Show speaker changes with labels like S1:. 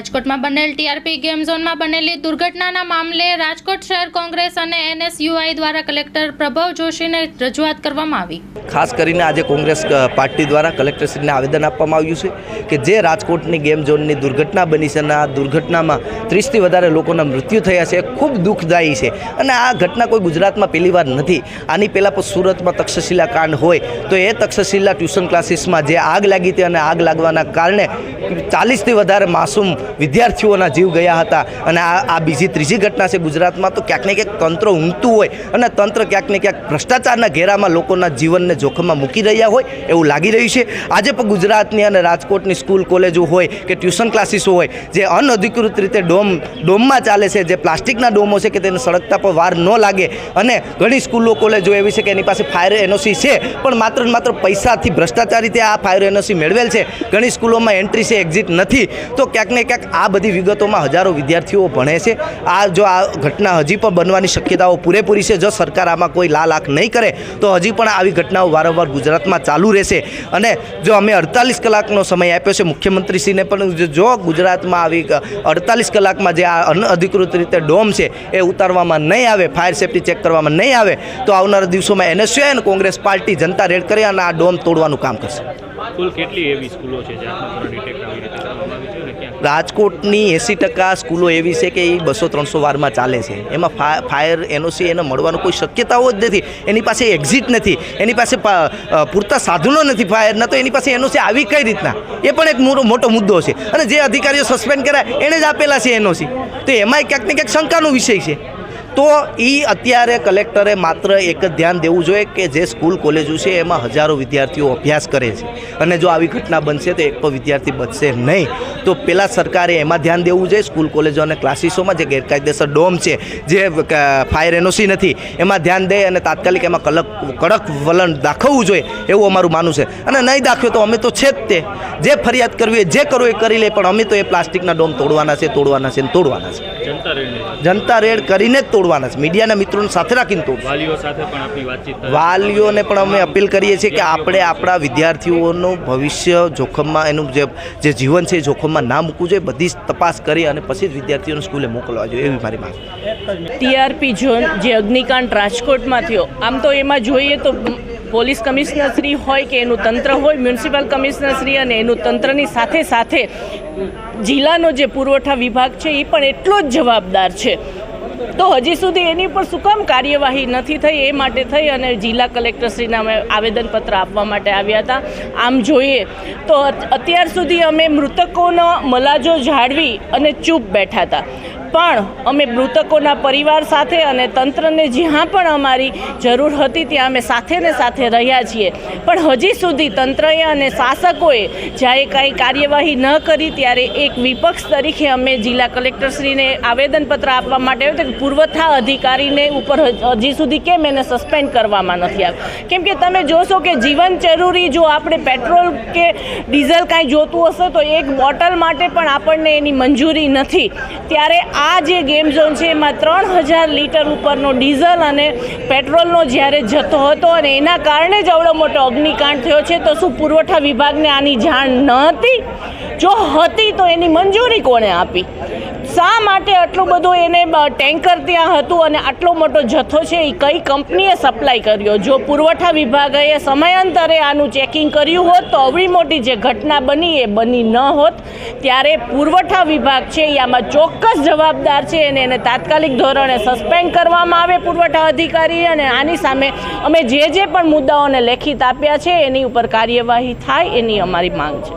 S1: રાજકોટમાં બનેલ TRP game ઝોનમાં બનેલી દુર્ઘટનાના મામલે રાજકોટ શહેર કોંગ્રેસ અને એનએસયુઆઈ દ્વારા કલેક્ટર પ્રભવ જોશીને રજૂઆત કરવામાં આવી.
S2: ખાસ કરીને આજે કોંગ્રેસ પાર્ટી દ્વારા કલેક્ટરશ્રીને આવેદન આપવામાં આવ્યું છે કે જે રાજકોટની ગેમ ઝોનની દુર્ઘટના બની છે અને આ દુર્ઘટનામાં ત્રીસથી વધારે લોકોના મૃત્યુ થયા છે, ખૂબ દુઃખદાયી છે. અને આ ઘટના કોઈ ગુજરાતમાં પહેલી વાર નથી. આની પહેલાં પણ સુરતમાં તક્ષશિલા કાંડ હોય તો એ તક્ષશિલા ટ્યુશન ક્લાસીસમાં જે આગ લાગી હતી અને આગ લાગવાના કારણે ચાલીસથી વધારે માસૂમ વિદ્યાર્થીઓના જીવ ગયા હતા. અને આ આ બીજી ત્રીજી ઘટના છે ગુજરાતમાં તો ક્યાંક ને ક્યાંક તંત્ર ઊંઘતું હોય અને તંત્ર ક્યાંક ને ક્યાંક ભ્રષ્ટાચારના ઘેરામાં લોકોના જીવનને જોખમમાં મૂકી રહ્યા હોય એવું લાગી રહ્યું છે. આજે પણ ગુજરાતની અને રાજકોટની સ્કૂલ, કોલેજો હોય કે ટ્યુશન ક્લાસીસો હોય, જે અનઅધિકૃત રીતે ડોમ ડોમમાં ચાલે છે, જે પ્લાસ્ટિકના ડોમો છે કે તેને સળગતા પર વાર ન લાગે. અને ઘણી સ્કૂલો, કોલેજો એવી છે કે એની પાસે ફાયર એનઓસી છે, પણ માત્ર માત્ર પૈસાથી ભ્રષ્ટાચાર રીતે આ ફાયર એનઓસી મેળવેલ છે. ઘણી સ્કૂલોમાં એન્ટ્રી છે, એક્ઝિટ નથી. તો ક્યાંક ને ક્યાંક આ બધી વિગતોમાં હજારો વિદ્યાર્થીઓ ભણે છે. આ જો આ ઘટના હજી પણ બનવાની શક્યતાઓ પૂરેપૂરી છે. જો સરકાર આમાં કોઈ લાલ આંખ નહીં કરે, તો હજી પણ આવી ઘટનાઓ વારંવાર ગુજરાતમાં ચાલુ રહેશે. અને જો અમે અડતાલીસ કલાકનો સમય આપ્યો છે, મુખ્યમંત્રીશ્રીને પણ જો ગુજરાતમાં આવી અડતાલીસ કલાકમાં જે આ અનઅધિકૃત રીતે ડોમ છે, એ ઉતારવામાં નહીં આવે, ફાયર સેફ્ટી ચેક કરવામાં નહીં આવે, તો આવનારા દિવસોમાં એનએસયુ અને કોંગ્રેસ પાર્ટી જનતા રેડ કરી અને આ ડોમ તોડવાનું કામ કરશે. રાજકોટની એંસી ટકા સ્કૂલો એવી છે કે એ બસો ત્રણસો વારમાં ચાલે છે. એમાં ફાયર એનઓસી એને મળવાનું કોઈ શક્યતાઓ જ નથી. એની પાસે એક્ઝિટ નથી. એની પાસે પૂરતા સાધનો નથી ફાયરના તો એની પાસે એનઓસી આવી કઈ રીતના? એ પણ એક મોટો મુદ્દો છે. અને જે અધિકારીઓ સસ્પેન્ડ કર્યા એણે જ આપેલા છે એનઓસી. તો એમાંય ક્યાંક ને ક્યાંક શંકાનો વિષય છે. તો એ અત્યારે કલેક્ટરે માત્ર એક જ ધ્યાન દેવું જોઈએ કે જે સ્કૂલ કોલેજો છે એમાં હજારો વિદ્યાર્થીઓ અભ્યાસ કરે છે. અને જો આવી ઘટના બનશે તો એક પણ વિદ્યાર્થી બચશે નહીં. તો પહેલાં સરકારે એમાં ધ્યાન દેવું જોઈએ. સ્કૂલ કોલેજો અને ક્લાસીસોમાં જે ગેરકાયદેસર ડોમ છે જે ફાયર એનઓસી નથી એમાં ધ્યાન દે અને તાત્કાલિક એમાં કડક કડક વલણ દાખવવું જોઈએ એવું અમારું માનવું છે. અને નહીં દાખવ્યો તો અમે તો છે જ તે. જે ફરિયાદ કરવી જે કરવું એ કરી લે પણ અમે તો એ પ્લાસ્ટિકના ડોમ તોડવાના છે તોડવાના છે ને તોડવાના છે.
S3: જનતા
S2: રેડ કરીને જ તોડવાના છે. મીડિયાના મિત્રોને સાથે રાખીને તોડ
S3: વાલીઓ સાથે પણ આપણી વાતચીત
S2: વાલીઓને પણ અમે અપીલ કરીએ છીએ કે આપણે આપણા વિદ્યાર્થીઓનું ભવિષ્ય જોખમમાં એનું જે જે જીવન છે એ જોખમમાં ના મૂકવું જોઈએ. બધી જ તપાસ કરી અને પછી જ વિદ્યાર્થીઓને સ્કૂલે મોકલવા જોઈએ એવી મારી માંગ
S4: ટીઆરપી ઝોન જે અગ્નિકાંડ રાજકોટમાં થયો આમ તો એમાં જોઈએ તો પોલીસ કમિશનરશ્રી હોય કે એનું તંત્ર હોય મ્યુનિસિપલ કમિશનરશ્રી અને એનું તંત્રની સાથે સાથે જિલ્લાનો જે પુરવઠા વિભાગ છે એ પણ એટલો જ જવાબદાર છે. તો હજી સુધી એની પર શું કામ કાર્યવાહી નથી થઈ એ માટે થઈ અને જિલ્લા કલેક્ટરશ્રીને અમે આવેદનપત્ર આપવા માટે આવ્યા હતા. આમ જોઈએ તો અત્યાર સુધી અમે મૃતકોનો મલાજો જાળવી અને ચૂપ બેઠા હતા. પણ અમે મૃતકોના પરિવાર સાથે અને તંત્રને જ્યાં પણ અમારી જરૂર હતી ત્યાં અમે સાથે ને સાથે રહ્યા છીએ. પણ હજી સુધી તંત્રએ અને શાસકોએ જ્યારે કાંઈ કાર્યવાહી ન કરી ત્યારે એક વિપક્ષ તરીકે અમે જિલ્લા કલેક્ટરશ્રીને આવેદનપત્ર આપવા માટે આવ્યું કે પુરવઠા અધિકારીને ઉપર હજી સુધી કેમ એને સસ્પેન્ડ કરવામાં નથી આવ્યું? કેમ કે તમે જોશો કે જીવન જરૂરી જો આપણે પેટ્રોલ કે ડીઝલ કાંઈ જોતું હશે તો એક બોટલ માટે પણ આપણને એની મંજૂરી નથી. ત્યારે આ જે ગેમ ઝોન છે, એમાં ત્રણ હજાર લીટર ઉપરનો ડીઝલ અને પેટ્રોલનો જ્યારે જથ્થો હતો અને એના કારણે જ અવડો મોટો અગ્નિકાંડ થયો છે, તો શું પુરવઠા વિભાગને આની જાણ ન હતી જો હતી તો એની મંજૂરી કોણે આપી? શા માટે આટલું બધું એને ટેન્કર ત્યાં હતું અને આટલો મોટો જથ્થો છે એ કઈ કંપનીએ સપ્લાય કર્યો? જો પુરવઠા વિભાગે સમયાંતરે આનું ચેકિંગ કર્યું હોત, તો અવળી મોટી જે ઘટના બની એ બની ન હોત. ત્યારે પુરવઠા વિભાગ છે એ આમાં ચોક્કસ જવાબદાર છે અને એને તાત્કાલિક ધોરણે સસ્પેન્ડ કરવામાં આવે પુરવઠા અધિકારી અને આની સામે અમે જે જે પણ મુદ્દાઓને લેખિત આપ્યા છે, એની ઉપર કાર્યવાહી થાય એની અમારી માંગ છે.